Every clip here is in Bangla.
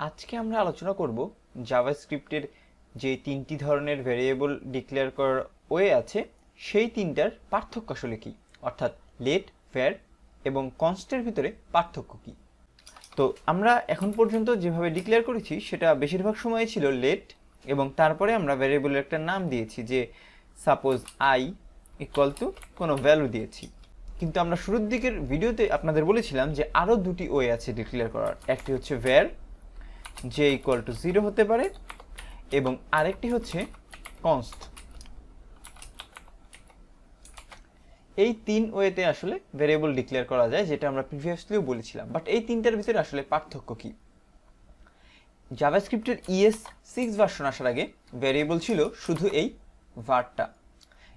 আজকে আমরা আলোচনা করব জাভাস্ক্রিপ্টের যে তিনটি ধরনের ভেরিয়েবল ডিক্লেয়ার করার ওয়ে আছে, সেই তিনটার পার্থক্য আসলে কী? অর্থাৎ লেট ভ্যার এবং কনস্টের ভিতরে পার্থক্য কী? তো আমরা এখন পর্যন্ত যেভাবে ডিক্লেয়ার করেছি, সেটা বেশিরভাগ সময় ছিল লেট এবং তারপরে আমরা ভ্যারিয়েবলের একটা নাম দিয়েছি যে সাপোজ আই ইকুয়াল টু কোনো ভ্যালু দিয়েছি। কিন্তু আমরা শুরুর দিকের ভিডিওতে আপনাদের বলেছিলাম যে আরও দুটি ওয়ে আছে ডিক্লেয়ার করার। একটি হচ্ছে ভ্যার যে ইকুয়াল টু জিরো হতে পারে এবং আরেকটি হচ্ছে কনস্ট এই তিন ওয়েতে আসলে ভেরিয়েবল ডিক্লেয়ার করা যায়, যেটা আমরা প্রিভিয়াসলিও বলেছিলাম। বাট এই তিনটার ভিতরে আসলে পার্থক্য কী? জাভাস্ক্রিপ্টের ইএস সিক্স ভার্সন আসার আগে ভ্যারিয়েবল ছিল শুধু এই ভার্টটা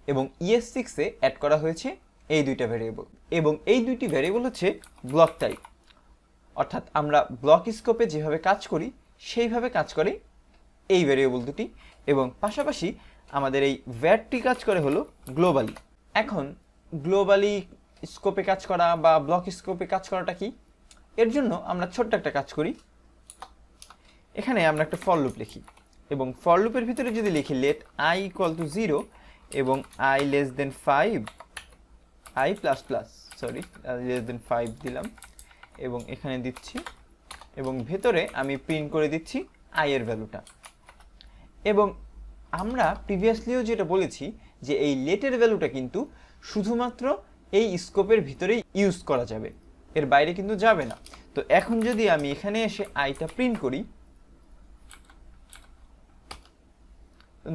এবং ইএস সিক্সে অ্যাড করা হয়েছে এই দুইটা ভ্যারিয়েবল এবং এই দুইটি ভ্যারিয়েবল হচ্ছে ব্লক টাইপ অর্থাৎ আমরা ব্লক স্কোপে যেভাবে কাজ করি, সেইভাবে কাজ করে এই ভ্যারিয়েবল দুটি এবং পাশাপাশি আমাদের এই ভ্যাটটি কাজ করে হলো গ্লোবালি এখন গ্লোবালি স্কোপে কাজ করা বা ব্লক স্কোপে কাজ করাটা কি? এর জন্য আমরা ছোট্ট একটা কাজ করি। এখানে আমরা একটা ফল লুপ লিখি এবং ফল লুপের ভিতরে যদি লিখি let I equal to zero এবং I less than five I plus plus sorry less than five দিলাম। এবং এখানে দিচ্ছি এবং ভেতরে আমি প্রিন্ট করে দিচ্ছি আই এর ভ্যালুটা এবং আমরা প্রিভিয়াসলিও যেটা বলেছি যে এই লেটের ভ্যালুটা কিন্তু শুধুমাত্র এই স্কোপের ভিতরেই ইউজ করা যাবে। এর বাইরে কিন্তু যাবে না। তো এখন যদি আমি এখানে এসে আইটা প্রিন্ট করি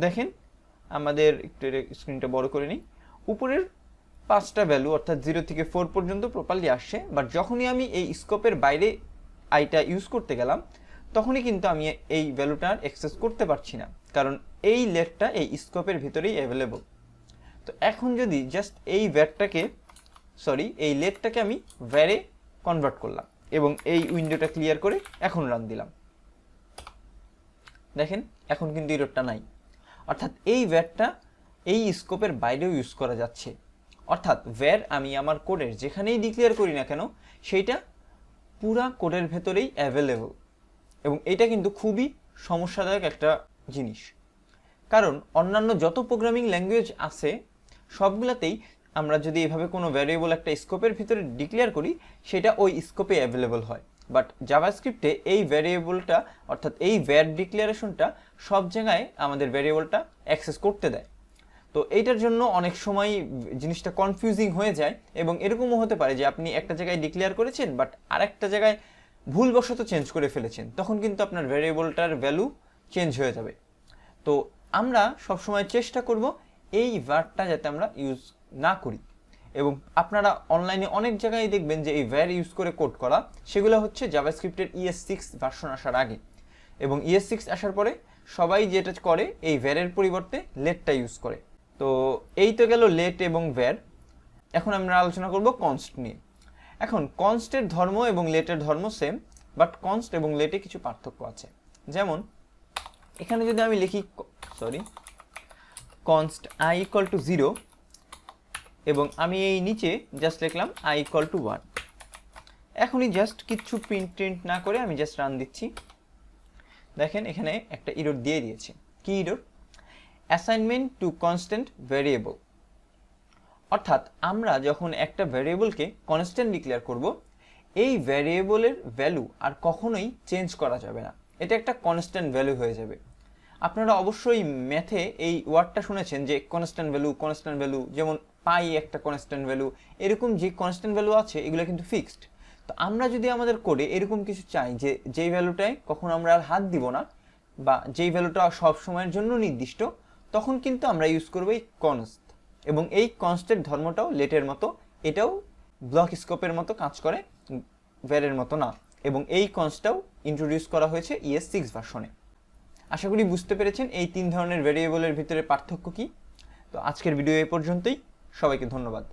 দেখেন, আমাদের একটু স্ক্রিনটা বড় করে নিই। উপরের পাঁচটা ভ্যালু অর্থাৎ জিরো থেকে ফোর পর্যন্ত প্রপারলি আসছে বাট যখনই আমি এই স্কোপের বাইরে আইটা ইউজ করতে গেলাম, তখনই কিন্তু আমি এই ভ্যালুটা অ্যাক্সেস করতে পারছি না, কারণ এই লেটটা এই স্কোপের ভিতরেই অ্যাভেলেবল তো এখন যদি জাস্ট এই ভ্যাটটাকে সরি এই লেটটাকে আমি ভ্যারে কনভার্ট করলাম, এবং এই উইন্ডোটা ক্লিয়ার করে এখন রান দিলাম। দেখেন, এখন কিন্তু ইরোডটা নাই। অর্থাৎ এই ভ্যাটটা এই স্কোপের বাইরেও ইউজ করা যাচ্ছে। অর্থাৎ ভ্যার আমি আমার কোডের যেখানেই ডিক্লেয়ার করি না কেন, সেইটা পুরা কোডের ভেতরেই অ্যাভেলেবল এবং এটা কিন্তু খুবই সমস্যাদায়ক একটা জিনিস। কারণ অন্যান্য যত প্রোগ্রামিং ল্যাঙ্গুয়েজ আছে, সবগুলোতেই আমরা যদি এভাবে কোনো ভ্যারিয়েবল একটা স্কোপের ভিতরে ডিক্লেয়ার করি, সেটা ওই স্কোপে অ্যাভেলেবল হয়। বাট জাভাস্ক্রিপ্টে এই ভ্যারিয়েবলটা অর্থাৎ এই ভ্যার ডিক্লারেশনটা সব জায়গায় আমাদের ভ্যারিয়েবলটা অ্যাক্সেস করতে দেয়। তো এইটার জন্য অনেক সময় জিনিসটা কনফিউজিং হয়ে যায় এবং এরকমও হতে পারে যে আপনি একটা জায়গায় ডিক্লেয়ার করেছেন বাট আরেকটা জায়গায় ভুলবশত চেঞ্জ করে ফেলেছেন, তখন কিন্তু আপনার ভ্যারিয়েবলটার ভ্যালু চেঞ্জ হয়ে যাবে। তো আমরা সবসময় চেষ্টা করব এই ভার্টটা যাতে আমরা ইউজ না করি। এবং আপনারা অনলাইনে অনেক জায়গায় দেখবেন যে এই ভ্যার ইউজ করে কোড করা, সেগুলো হচ্ছে জাভাস্ক্রিপ্টের ইএস সিক্স ভার্সন আসার আগে। এবং ইএস সিক্স আসার পরে সবাই যেটা করে, এই ভ্যারের পরিবর্তে লেটটা ইউজ করে। তো এই তো গেল লেট এবং ভ্যার এখন আমরা আলোচনা করব কনস্ট নিয়ে। এখন কনস্টের ধর্ম এবং লেটের ধর্ম সেম বাট কনস্ট এবং লেটে কিছু পার্থক্য আছে। যেমন, এখানে যদি আমি লিখি sorry const I equal to zero এবং আমি এই নিচে জাস্ট লিখলাম আই ইকুয়াল টু ওয়ান এখনই জাস্ট কিচ্ছু প্রিন্ট প্রিন্ট না করে আমি জাস্ট রান দিচ্ছি। দেখেন, এখানে একটা ইরোড দিয়ে দিয়েছে। কি error assignment to constant variable অর্থাৎ আমরা যখন একটা ভ্যারিয়েবলকে কনস্ট্যান্ট ডিক্লেয়ার করব, এই ভ্যারিয়েবলের ভ্যালু আর কখনোই চেঞ্জ করা যাবে না। এটা একটা কনস্ট্যান্ট ভ্যালু হয়ে যাবে। আপনারা অবশ্যই ম্যাথে এই ওয়ার্ডটা শুনেছেন যে কনস্ট্যান্ট ভ্যালু কনস্ট্যান্ট ভ্যালু যেমন পাই একটা কনস্ট্যান্ট ভ্যালু এরকম যে কনস্ট্যান্ট ভ্যালু আছে, এগুলো কিন্তু ফিক্সড তো আমরা যদি আমাদের কোডে এরকম কিছু চাই যে যেই ভ্যালুটায় কখনো আমরা আর হাত দিব না, বা যেই ভ্যালুটা সব সময়ের জন্য নির্দিষ্ট তখন কিন্তু আমরা ইউজ করব এই কনস্ট এবং এই কনস্টের ধর্মটাও লেটের মতো, এটাও ব্লক স্কোপের মতো কাজ করে ভ্যারের মতো না এবং এই কনস্টটাও ইন্ট্রোডিউস করা হয়েছে ইএস সিক্স ভার্সনে আশা করি বুঝতে পেরেছেন এই তিন ধরনের ভেরিয়েবলের ভিতরে পার্থক্য কী। তো আজকের ভিডিও এ পর্যন্তই, সবাইকে ধন্যবাদ।